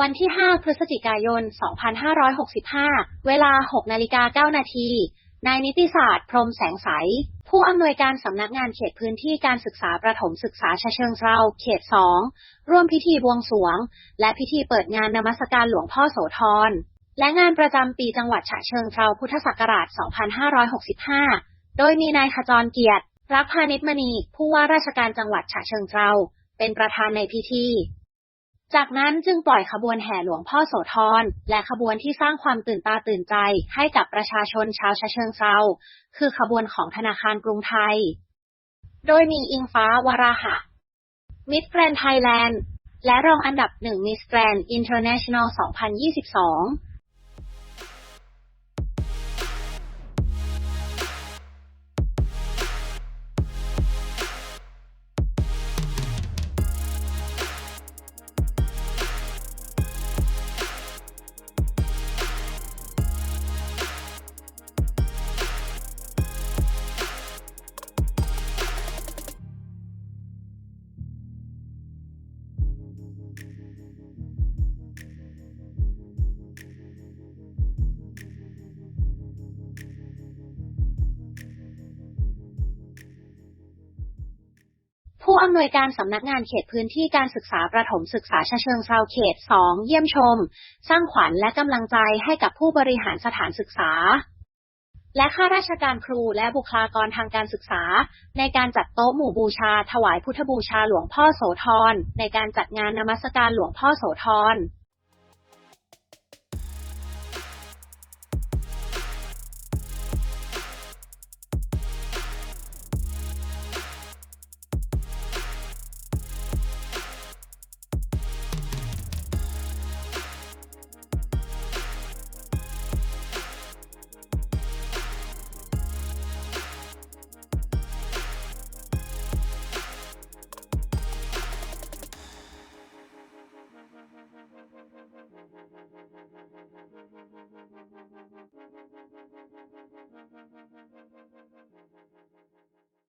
วันที่ 5 พฤศจิกายน 2565 เวลา 6 นาฬิกา 9 นาที นายนิติศาสตร์ พรหมแสงใส ผู้อำนวยการสำนักงานเขตพื้นที่การศึกษาประถมศึกษาชะเชิงเทรา เขต 2 ร่วมพิธีบวงสวง และพิธีเปิดงานนมัสการหลวงพ่อโสธร และงานประจำปีจังหวัดฉะเชิงเทราพุทธศักราช 2565 โดยมีนายขจรเกียรติ รักพาณิชมณี ผู้ว่าราชการจังหวัดฉะเชิงเทรา เป็นประธานในพิธี จากนั้นจึงปล่อยขบวนแห่หลวงพ่อโสธรและขบวนที่สร้างความตื่นตาตื่นใจให้กับประชาชนชาวชะเชิงเซาคือขบวนของธนาคารกรุงไทย โดยมีอิงฟ้าวราหะ มิสแกรนไทยแลนด์ และรองอันดับหนึ่งมิสแกรนอินเตอร์เนชั่นแนล 2022 ผู้อำนวยการสำนักงานเขตพื้นที่การศึกษาประถมศึกษาชเชิงเทราเขต 2 เยี่ยมชม สร้างขวัญและกำลังใจให้กับผู้บริหารสถานศึกษา และข้าราชการครูและบุคลากรทางการศึกษา ในการจัดโต๊ะหมู่บูชา ถวายพุทธบูชาหลวงพ่อโสธรในการจัดงานนมัสการหลวงพ่อโสธร